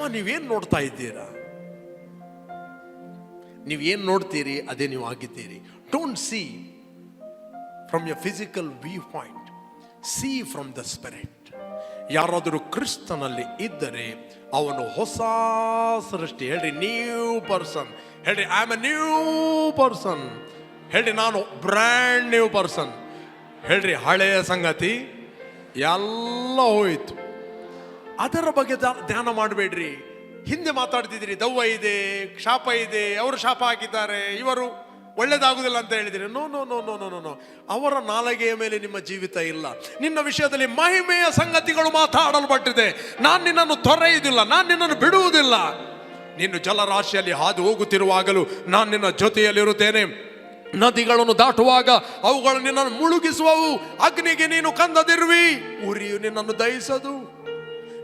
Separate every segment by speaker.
Speaker 1: ಕಮ ನೀವೇನು ನೋಡ್ತಾ ಇದ್ದೀರಾ? ನೀವೇನು ನೋಡ್ತೀರಿ, ಅದೇ ನೀವು ಆಗಿದ್ದೀರಿ. Don't see from the physical view point see from the spirit ಯಾರಾದರೂ ಕ್ರಿಸ್ತನಲ್ಲಿ ಇದ್ದರೆ ಅವನು ಹೊಸ ಸೃಷ್ಟಿ. ಹೇಳ್ರಿ ನ್ಯೂ ಪರ್ಸನ್ ಹೇಳ್ರಿ I am a new person ಹೇಳ್ರಿ, ನಾನು ಬ್ರ್ಯಾಂಡ್ ನ್ಯೂ ಪರ್ಸನ್ ಹೇಳ್ರಿ, ಹಳೆಯ ಸಂಗತಿ ಎಲ್ಲ ಹೋಯಿತು. ಅದರ ಬಗ್ಗೆ ಧ್ಯಾನ ಮಾಡಬೇಡ್ರಿ. ಹಿಂದೆ ಮಾತಾಡ್ತಿದ್ದೀರಿ ದವ್ವ ಇದೆ, ಶಾಪ ಇದೆ, ಅವರು ಶಾಪ ಹಾಕಿದ್ದಾರೆ, ಇವರು ಒಳ್ಳೇದಾಗುದಿಲ್ಲ ಅಂತ ಹೇಳಿದಿರಿ. No no no no no no no ಅವರ ನಾಲಗೆಯ ಮೇಲೆ ನಿಮ್ಮ ಜೀವಿತ ಇಲ್ಲ. ನಿನ್ನ ವಿಷಯದಲ್ಲಿ ಮಹಿಮೆಯ ಸಂಗತಿಗಳು ಮಾತಾಡಲ್ಪಟ್ಟಿದೆ. ನಾನು ನಿನ್ನನ್ನು ತೊರೆಯುವುದಿಲ್ಲ, ನಾನು ನಿನ್ನನ್ನು ಬಿಡುವುದಿಲ್ಲ. ನೀನು ಜಲರಾಶಿಯಲ್ಲಿ ಹಾದು ಹೋಗುತ್ತಿರುವಾಗಲೂ ನಾನು ನಿನ್ನ ಜೊತೆಯಲ್ಲಿರುತ್ತೇನೆ. ನದಿಗಳನ್ನು ದಾಟುವಾಗ ಅವುಗಳು ನಿನ್ನನ್ನು ಮುಳುಗಿಸುವವು. ಅಗ್ನಿಗೆ ನೀನು ಕಂದದಿರುವಿ. ಉರಿಯು ನಿನ್ನನ್ನು ದಹಿಸದು.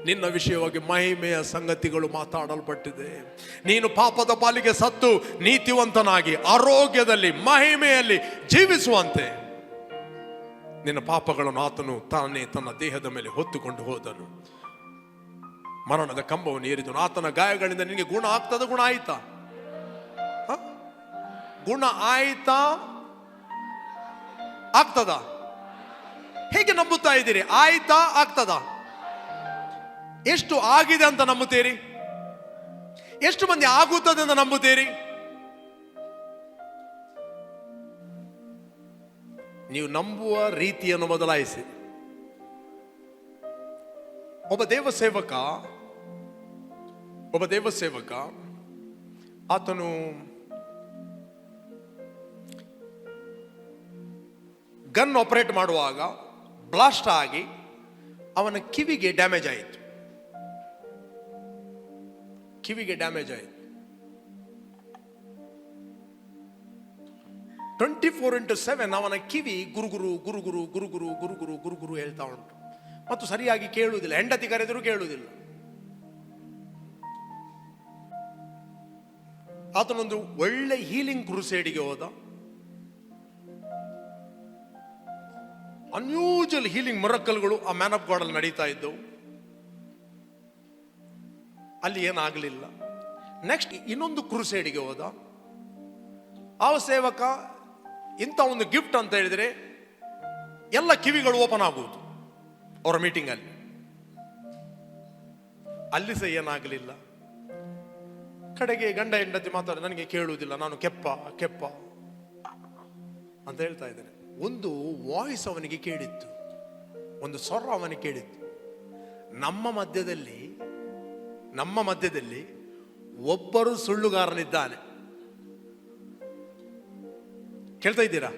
Speaker 1: ನಿನ್ನ ವಿಷಯವಾಗಿ ಮಹಿಮೆಯ ಸಂಗತಿಗಳು ಮಾತಾಡಲ್ಪಟ್ಟಿದೆ. ನೀನು ಪಾಪದ ಪಾಲಿಗೆ ಸತ್ತು ನೀತಿವಂತನಾಗಿ ಆರೋಗ್ಯದಲ್ಲಿ, ಮಹಿಮೆಯಲ್ಲಿ ಜೀವಿಸುವಂತೆ. ನಿನ್ನ ಪಾಪಗಳನ್ನು ಆತನು ತಾನೇ ತನ್ನ ದೇಹದ ಮೇಲೆ ಹೊತ್ತುಕೊಂಡು ಹೋದನು. ಮರಣದ ಕಂಬವನ್ನು ಏರಿದನು. ಆತನ ಗಾಯಗಳಿಂದ ನಿನಗೆ ಗುಣ ಆಗ್ತದ, ಗುಣ ಆಯ್ತಾ? ಗುಣ ಆಯ್ತಾ? ಆಗ್ತದ? ಹೇಗೆ ನಂಬುತ್ತಾ ಇದ್ದೀರಿ? ಆಯ್ತಾ, ಆಗ್ತದ? ಎಷ್ಟು ಆಗಿದೆ ಅಂತ ನಂಬುತ್ತೀರಿ? ಎಷ್ಟು ಮಂದಿ ಆಗುತ್ತದೆ ಅಂತ ನಂಬುತ್ತೀರಿ? ನೀವು ನಂಬುವ ರೀತಿಯನ್ನು ಬದಲಾಯಿಸಿ. ಒಬ್ಬ ದೇವ ಸೇವಕ ಒಬ್ಬ ದೇವ ಸೇವಕ ಆತನು ಗನ್ ಆಪರೇಟ್ ಮಾಡುವಾಗ ಬ್ಲಾಸ್ಟ್ ಆಗಿ ಅವನ ಕಿವಿಗೆ ಡ್ಯಾಮೇಜ್ ಆಯಿತು. ಕಿವಿಗೆ ಡ್ಯಾಮೇಜ್ ಆಯಿತು. ಟ್ವೆಂಟಿ ಫೋರ್ ಇಂಟು ಸೆವೆನ್ ಅವನ ಕಿವಿ ಗುರುಗುರು ಗುರುಗುರು ಗುರುಗುರು ಗುರುಗುರು ಗುರುಗುರು ಹೇಳ್ತಾ ಉಂಟು. ಮತ್ತು ಸರಿಯಾಗಿ ಕೇಳುವುದಿಲ್ಲ. ಹೆಂಡತಿ ಕರೆದರೂ ಕೇಳುವುದಿಲ್ಲ. ಆತನೊಂದು ಒಳ್ಳೆ ಹೀಲಿಂಗ್ ಕ್ರೂಸೇಡಿಗೆ ಹೋದ. ಅನ್ಯೂಜಲ್ ಹೀಲಿಂಗ್ ಮೊರಕ್ಕಲ್ಗಳು ಆ ಮ್ಯಾನ್ ಆಫ್ ಗಾಡ್ ಅಲ್ಲಿ ನಡೀತಾ ಇದ್ದವು. ಅಲ್ಲಿ ಏನಾಗಲಿಲ್ಲ. ನೆಕ್ಸ್ಟ್ ಇನ್ನೊಂದು ಕ್ರೂಸೇಡಿಗೆ ಹೋದ. ಆ ಸೇವಕ ಇಂಥ ಒಂದು ಗಿಫ್ಟ್ ಅಂತ ಹೇಳಿದರೆ ಎಲ್ಲ ಕಿವಿಗಳು ಓಪನ್ ಆಗುವುದು ಅವರ ಮೀಟಿಂಗಲ್ಲಿ ಅಲ್ಲಿ. ಸಹ ಏನಾಗಲಿಲ್ಲ. ಕಡೆಗೆ ಗಂಡ ಹೆಂಡತಿ ಮಾತಾಡ, ನನಗೆ ಕೇಳುವುದಿಲ್ಲ, ನಾನು ಕೆಪ್ಪ ಕೆಪ್ಪ ಅಂತ ಹೇಳ್ತಾ ಇದ್ದೇನೆ. ಒಂದು ವಾಯ್ಸ್ ಅವನಿಗೆ ಕೇಳಿತ್ತು. ಒಂದು ಸ್ವರ ಅವನಿಗೆ ಕೇಳಿತ್ತು. ನಮ್ಮ ಮಧ್ಯದಲ್ಲಿ ನಮ್ಮ ಮಧ್ಯದಲ್ಲಿ ಒಬ್ಬರು ಸುಳ್ಳುಗಾರನಿದ್ದಾನೆ. ಕೇಳ್ತಾ ಇದ್ದೀರಾ?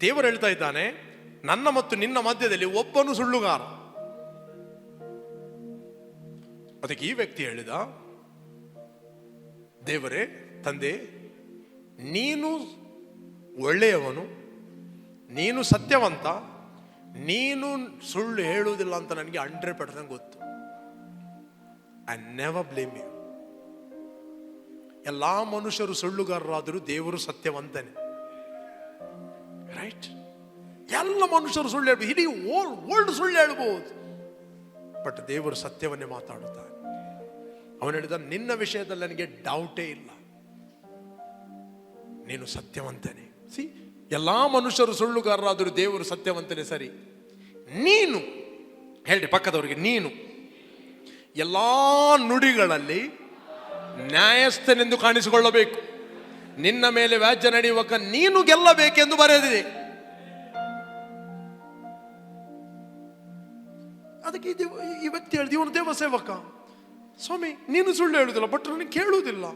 Speaker 1: ದೇವರು ಹೇಳ್ತಾ ಇದ್ದಾನೆ, ನನ್ನ ಮತ್ತು ನಿನ್ನ ಮಧ್ಯದಲ್ಲಿ ಒಬ್ಬನು ಸುಳ್ಳುಗಾರ. ಅದಕ್ಕೆ ಈ ವ್ಯಕ್ತಿ ಹೇಳಿದ, ದೇವರೇ, ತಂದೆ, ನೀನು ಒಳ್ಳೆಯವನು, ನೀನು ಸತ್ಯವಂತ, ನೀನು ಸುಳ್ಳು ಹೇಳುವುದಿಲ್ಲ ಅಂತ ನನಗೆ ಹಂಡ್ರೆಡ್ ಪರ್ಸೆಂಟ್ ಗೊತ್ತು. ಐ ನೆವರ್ ಬ್ಲೇಮ್ ಯು ಎಲ್ಲ ಮನುಷ್ಯರು ಸುಳ್ಳುಗಾರರಾದರೂ ದೇವರು ಸತ್ಯವಂತನೇ. ರೈಟ್ ಎಲ್ಲ ಮನುಷ್ಯರು ಸುಳ್ಳು ಹೇಳ್ಬೋದು ಇಡೀ ಓಲ್ಡ್ ಸುಳ್ಳು ಹೇಳ್ಬೋದು ಬಟ್ ದೇವರು ಸತ್ಯವನ್ನೇ ಮಾತಾಡುತ್ತಾನೆ ಅವನು ಹೇಳಿದ, ನಿನ್ನ ವಿಷಯದಲ್ಲಿ ನನಗೆ ಡೌಟೇ ಇಲ್ಲ. ನೀನು ಸತ್ಯವಂತನೇ. ಸಿ ಎಲ್ಲ ಮನುಷ್ಯರು ಸುಳ್ಳುಗಾರರಾದರೂ ದೇವರು ಸತ್ಯವಂತನೇ, ಸರಿ. ನೀನು ಹೇಳಿ ಪಕ್ಕದವರಿಗೆ, ನೀನು. ಎಲ್ಲಾ ನುಡಿಗಳಲ್ಲಿ ನ್ಯಾಯಸ್ಥನೆಂದು ಕಾಣಿಸಿಕೊಳ್ಳಬೇಕು. ನಿನ್ನ ಮೇಲೆ ವ್ಯಾಜ್ಯ ನಡೆಯುವಾಗ ನೀನು ಗೆಲ್ಲಬೇಕೆಂದು ಬರೆದಿದೆ. ಅದಕ್ಕೆ ಈ ವ್ಯಕ್ತಿ ಹೇಳಿದ, ಇವನು ದೇವ ಸೇವಕ ಸ್ವಾಮಿ, ನೀನು ಸುಳ್ಳು ಹೇಳುದಿಲ್ಲ ಬಟ್ ನನಗೆ ಕೇಳುವುದಿಲ್ಲ.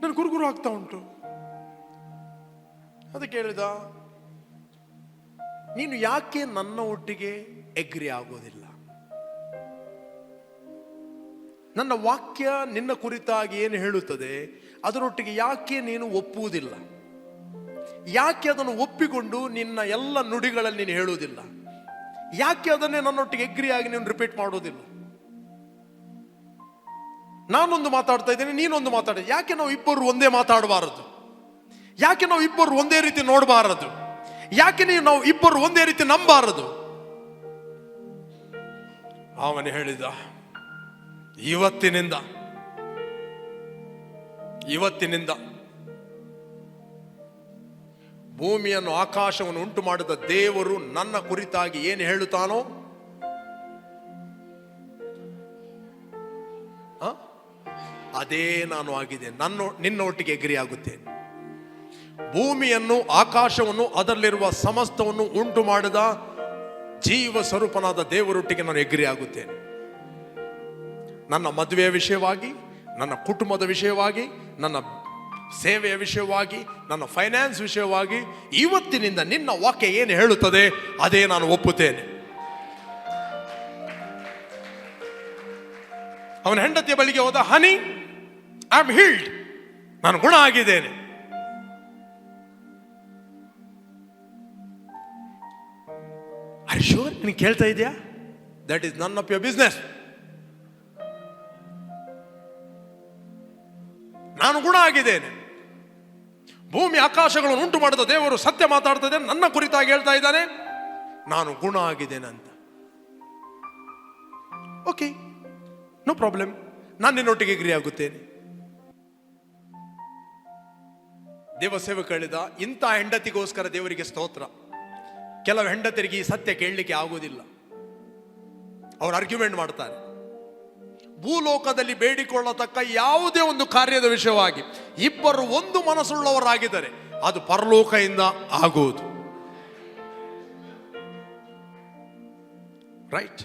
Speaker 1: ನನ್ನ ಗುರುಗುರು ಆಗ್ತಾ ಉಂಟು. ಅದಕ್ಕೆ ಹೇಳಿದ, ನೀನು ಯಾಕೆ ನನ್ನ ಒಟ್ಟಿಗೆ ಎಗ್ರಿ ಆಗೋದಿಲ್ಲ? ನನ್ನ ವಾಕ್ಯ ನಿನ್ನ ಕುರಿತಾಗಿ ಏನು ಹೇಳುತ್ತದೆ, ಅದರೊಟ್ಟಿಗೆ ಯಾಕೆ ನೀನು ಒಪ್ಪುವುದಿಲ್ಲ? ಯಾಕೆ ಅದನ್ನು ಒಪ್ಪಿಕೊಂಡು ನಿನ್ನ ಎಲ್ಲ ನುಡಿಗಳಲ್ಲಿ ನೀನು ಹೇಳುವುದಿಲ್ಲ? ಯಾಕೆ ಅದನ್ನೇ ನನ್ನೊಟ್ಟಿಗೆ ಎಗ್ರಿಯಾಗಿ ನೀನು ರಿಪೀಟ್ ಮಾಡೋದಿಲ್ಲ ನಾನೊಂದು ಮಾತಾಡ್ತಾ ಇದ್ದೇನೆ, ನೀನೊಂದು ಮಾತಾಡ. ಯಾಕೆ ನಾವು ಇಬ್ಬರು ಒಂದೇ ಮಾತಾಡಬಾರದು? ಯಾಕೆ ನಾವು ಇಬ್ಬರು ಒಂದೇ ರೀತಿ ನೋಡಬಾರದು? ಯಾಕೆ ನೀವು ನಾವು ಇಬ್ಬರು ಒಂದೇ ರೀತಿ ನಂಬಾರದು ಅವನು ಹೇಳಿದ ಇವತ್ತಿನಿಂದ ಇವತ್ತಿನಿಂದ ಭೂಮಿಯನ್ನು ಆಕಾಶವನ್ನು ಉಂಟು ಮಾಡಿದ ದೇವರು ನನ್ನ ಕುರಿತಾಗಿ ಏನು ಹೇಳುತ್ತಾನೋ? ಅದೇ ನಾನು ಆಗಿದೆ. ನನ್ನ ನಿನ್ನ ಒಟ್ಟಿಗೆ ಎಗ್ರಿ ಆಗುತ್ತೇನೆ ಭೂಮಿಯನ್ನು, ಆಕಾಶವನ್ನು, ಅದರಲ್ಲಿರುವ ಸಮಸ್ತವನ್ನು ಉಂಟು ಮಾಡಿದ ಜೀವ ಸ್ವರೂಪನಾದ ದೇವರೊಟ್ಟಿಗೆ ನಾನು ಎಗ್ರಿ ಆಗುತ್ತೇನೆ ನನ್ನ ಮದುವೆಯ ವಿಷಯವಾಗಿ, ನನ್ನ ಕುಟುಂಬದ ವಿಷಯವಾಗಿ, ನನ್ನ ಸೇವೆಯ ವಿಷಯವಾಗಿ, ನನ್ನ ಫೈನಾನ್ಸ್ ವಿಷಯವಾಗಿ ಇವತ್ತಿನಿಂದ ನಿನ್ನ ವಾಕ್ಯ ಏನು ಹೇಳುತ್ತದೆ ಅದೇ ನಾನು ಒಪ್ಪುತ್ತೇನೆ. ಅವನ ಹೆಂಡತಿಯ ಬಳಿಗೆ ಹೋದ, ಹನಿ ಐ ಆಮ್ ಹಿಲ್ಡ್ ನಾನು ಗುಣ ಆಗಿದ್ದೇನೆ. ಐ ಶೋರ್ ನೀನು ಕೇಳ್ತಾ ಇದೆಯಾ? That is none of your business ನಾನು ಗುಣ ಆಗಿದ್ದೇನೆ. ಭೂಮಿ ಆಕಾಶಗಳನ್ನು ಉಂಟು ಮಾಡಿದ ದೇವರು ಸತ್ಯ ಮಾತಾಡ್ತದೆ, ನನ್ನ ಕುರಿತಾಗಿ ಹೇಳ್ತಾ ಇದ್ದಾನೆ. ನಾನು ಗುಣ ಆಗಿದ್ದೇನೆ ಅಂತ. ಓಕೆ ನೋ ಪ್ರಾಬ್ಲಮ್ ನಾನು ನಿನ್ನೊಟ್ಟಿಗೆ ಗ್ರಿ ಆಗುತ್ತೇನೆ. ದೇವ ಸೇವೆ ಹೇಳಿದ ಇಂಥ ಹೆಂಡತಿಗೋಸ್ಕರ ದೇವರಿಗೆ ಸ್ತೋತ್ರ. ಕೆಲವು ಹೆಂಡತಿರಿಗೆ ಈ ಸತ್ಯ ಕೇಳಲಿಕ್ಕೆ ಆಗುವುದಿಲ್ಲ. ಅವರು ಆರ್ಗ್ಯುಮೆಂಟ್ ಮಾಡ್ತಾರೆ. ಭೂಲೋಕದಲ್ಲಿ ಬೇಡಿಕೊಳ್ಳತಕ್ಕ ಯಾವುದೇ ಒಂದು ಕಾರ್ಯದ ವಿಷಯವಾಗಿ ಇಬ್ಬರು ಒಂದು ಮನಸ್ಸುಳ್ಳವರಾಗಿದ್ದರೆ ಅದು ಪರಲೋಕದಿಂದ ಆಗುವುದು. ರೈಟ್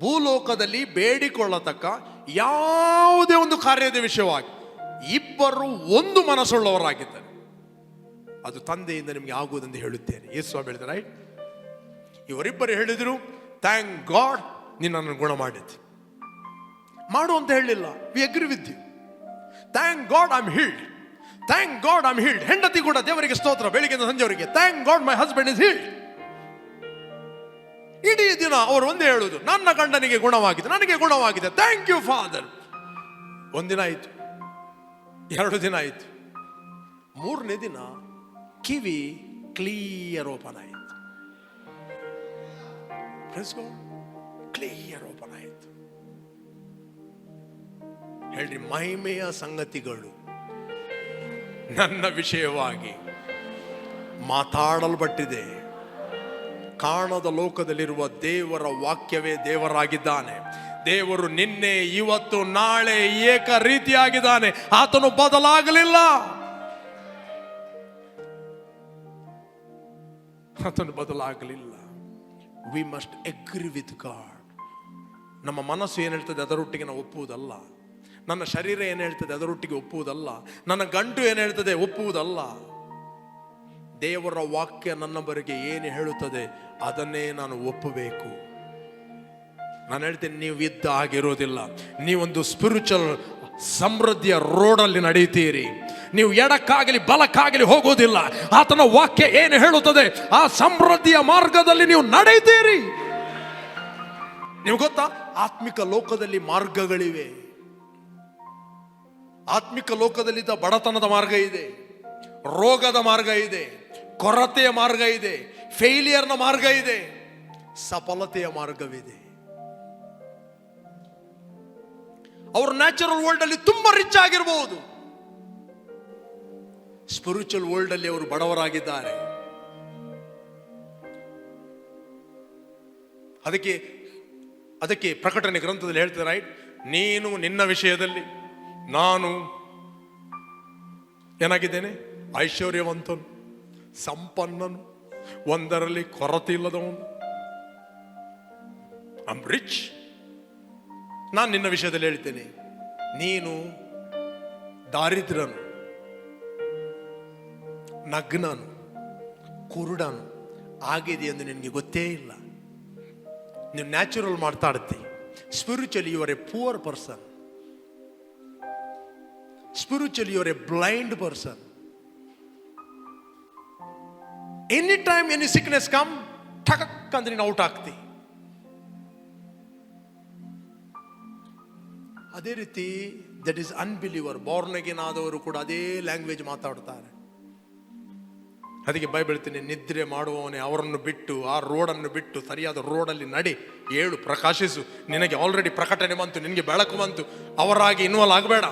Speaker 1: ಭೂಲೋಕದಲ್ಲಿ ಬೇಡಿಕೊಳ್ಳತಕ್ಕ ಯಾವುದೇ ಒಂದು ಕಾರ್ಯದ ವಿಷಯವಾಗಿ ಇಬ್ಬರು ಒಂದು ಮನಸ್ಸುಳ್ಳವರಾಗಿದ್ದಾರೆ ಅದು ತಂದೆಯಿಂದ ನಿಮಗೆ ಆಗುವುದೆಂದು ಹೇಳುತ್ತೇನೆ. ಯೇಸು ಸ್ವಾಮಿ ಹೇಳಿದ ರೈಟ್ ಇವರಿಬ್ಬರು ಹೇಳಿದರು ಥ್ಯಾಂಕ್ ಗಾಡ್ ನಿನ್ನನ್ನು ಗುಣ ಮಾಡಿದ್ದು ಮಾಡು ಅಂತ ಹೇಳಲಿಲ್ಲ we agree with you thank God I am healed thank God I am healed ಹೆಂಡತಿ ಕೂಡ ದೇವರಿಗೆ ಸ್ತೋತ್ರ ಬೆಳಿಗ್ಗೆ ಸಂಜೆವರೆಗೆ. Thank God my husband is healed ಇಡೀ ದಿನ ಅವರು ಒಂದೇ ಹೇಳುದು, ನನ್ನ ಗಂಡನಿಗೆ ಗುಣವಾಗಿದೆ, ನನಗೆ ಗುಣವಾಗಿದೆ. ಥ್ಯಾಂಕ್ ಯು ಫಾದರ್ ಒಂದಿನ ಆಯಿತು. ಎರಡು ದಿನ ಆಯಿತು. ಮೂರನೇ ದಿನ ಕಿವಿ ಕ್ಲಿಯರ್ ಓಪನ್ ಆಯಿತು. ಕ್ಲಿಯರ್ ಓಪನ್ ಆಯಿತು. ಹೇಳ್ರಿ ಮಹಿಮೆಯ ಸಂಗತಿಗಳು. ನನ್ನ ವಿಷಯವಾಗಿ ಮಾತಾಡಲ್ಪಟ್ಟಿದೆ. ಕಾಣದ ಲೋಕದಲ್ಲಿರುವ ದೇವರ ವಾಕ್ಯವೇ ದೇವರಾಗಿದ್ದಾನೆ. ದೇವರು ನಿನ್ನೆ, ಇವತ್ತು, ನಾಳೆ ಏಕ ರೀತಿಯಾಗಿದ್ದಾನೆ. ಆತನು ಬದಲಾಗಲಿಲ್ಲ. ಆತನು ಬದಲಾಗಲಿಲ್ಲ. We must agree with God ನಮ್ಮ ಮನಸ್ಸು ಏನು ಹೇಳ್ತದೆ ಅದರೊಟ್ಟಿಗೆ ನಾವು ಒಪ್ಪುವುದಲ್ಲ. ನನ್ನ ಶರೀರ ಏನು ಹೇಳ್ತದೆ? ಅದರೊಟ್ಟಿಗೆ ಒಪ್ಪುವುದಲ್ಲ. ನನ್ನ ಗಂಟು ಏನು ಹೇಳ್ತದೆ? ಒಪ್ಪುವುದಲ್ಲ. ದೇವರ ವಾಕ್ಯ ನನ್ನ ಬರಿಗೆ ಏನು ಹೇಳುತ್ತದೆ? ಅದನ್ನೇ ನಾನು ಒಪ್ಪಬೇಕು. ನಾನು ಹೇಳ್ತೀನಿ, ನೀವು ಇದ್ದ ಆಗಿರೋದಿಲ್ಲ ನೀವೊಂದು ಸ್ಪಿರಿಚುವಲ್ ಸಮೃದ್ಧಿಯ ರೋಡಲ್ಲಿ ನಡೆಯುತ್ತೀರಿ. ನೀವು ಎಡಕ್ಕಾಗಲಿ, ಬಲಕ್ಕಾಗಲಿ ಹೋಗೋದಿಲ್ಲ ಆತನ ವಾಕ್ಯ ಏನು ಹೇಳುತ್ತದೆ? ಆ ಸಮೃದ್ಧಿಯ ಮಾರ್ಗದಲ್ಲಿ ನೀವು ನಡೆಯುತ್ತೀರಿ. ನೀವು ಗೊತ್ತಾ? ಆತ್ಮಿಕ ಲೋಕದಲ್ಲಿ ಮಾರ್ಗಗಳಿವೆ. ಆತ್ಮಿಕ ಲೋಕದಲ್ಲಿದ್ದ ಬಡತನದ ಮಾರ್ಗ ಇದೆ, ರೋಗದ ಮಾರ್ಗ ಇದೆ, ಕೊರತೆಯ ಮಾರ್ಗ ಇದೆ ಫೇಲಿಯರ್ನ ಮಾರ್ಗ ಇದೆ, ಸಫಲತೆಯ ಮಾರ್ಗವಿದೆ. ಅವರು ನ್ಯಾಚುರಲ್ ವರ್ಲ್ಡ್ ಅಲ್ಲಿ ತುಂಬಾ ರಿಚ್ ಆಗಿರಬಹುದು ಸ್ಪಿರಿಚುವಲ್ ವರ್ಲ್ಡ್ ಅಲ್ಲಿ ಅವರು ಬಡವರಾಗಿದ್ದಾರೆ. ಅದಕ್ಕೆ ಅದಕ್ಕೆ ಪ್ರಕಟಣೆ ಗ್ರಂಥದಲ್ಲಿ ಹೇಳ್ತಾರೆ ರೈಟ್ ನೀನು ನಿನ್ನ ವಿಷಯದಲ್ಲಿ ನಾನು ಏನಾಗಿದ್ದೇನೆ? ಐಶ್ವರ್ಯವಂತನು, ಸಂಪನ್ನನು, ಒಂದರಲ್ಲಿ ಕೊರತೆ ಇಲ್ಲದವನು ಐಮ್ ರಿಚ್ ನಾನು ನಿನ್ನ ವಿಷಯದಲ್ಲಿ ಹೇಳ್ತೇನೆ ನೀನು ದಾರಿದ್ರನು ನಗ್ನನು, ಕುರುಡನು ಆಗಿದೆ ಎಂದು ನಿನಗೆ ಗೊತ್ತೇ ಇಲ್ಲ. ನೀವು ನ್ಯಾಚುರಲ್ ಮಾತಾಡ್ತಿ spiritually you're a poor person you're a blind person any time any sickness come ಠಕಕ್ ಅಂದ್ರೆ ನೀನು ಔಟ್ ಆಗ್ತಿ. ಅದೇ ರೀತಿ ದಟ್ ಈಸ್ ಅನ್ಬಿಲೀವರ್ ಆದವರು ಕೂಡ ಅದೇ ಲ್ಯಾಂಗ್ವೇಜ್ ಮಾತಾಡ್ತಾರೆ. ಅದಕ್ಕೆ ಬೈಬಳ್ತೀನಿ ನಿದ್ರೆ ಮಾಡುವವನೇ ಅವರನ್ನು ಬಿಟ್ಟು, ಆ ರೋಡನ್ನು ಬಿಟ್ಟು, ಸರಿಯಾದ ರೋಡಲ್ಲಿ ನಡಿ. ಏಳು ಪ್ರಕಾಶಿಸು. ನಿನಗೆ ಆಲ್ರೆಡಿ ಪ್ರಕಟಣೆ ಬಂತು, ನಿನಗೆ ಬೆಳಕು ಬಂತು. ಅವರಾಗಿ ಇನ್ವಾಲ್ವ್ ಆಗಬೇಡ.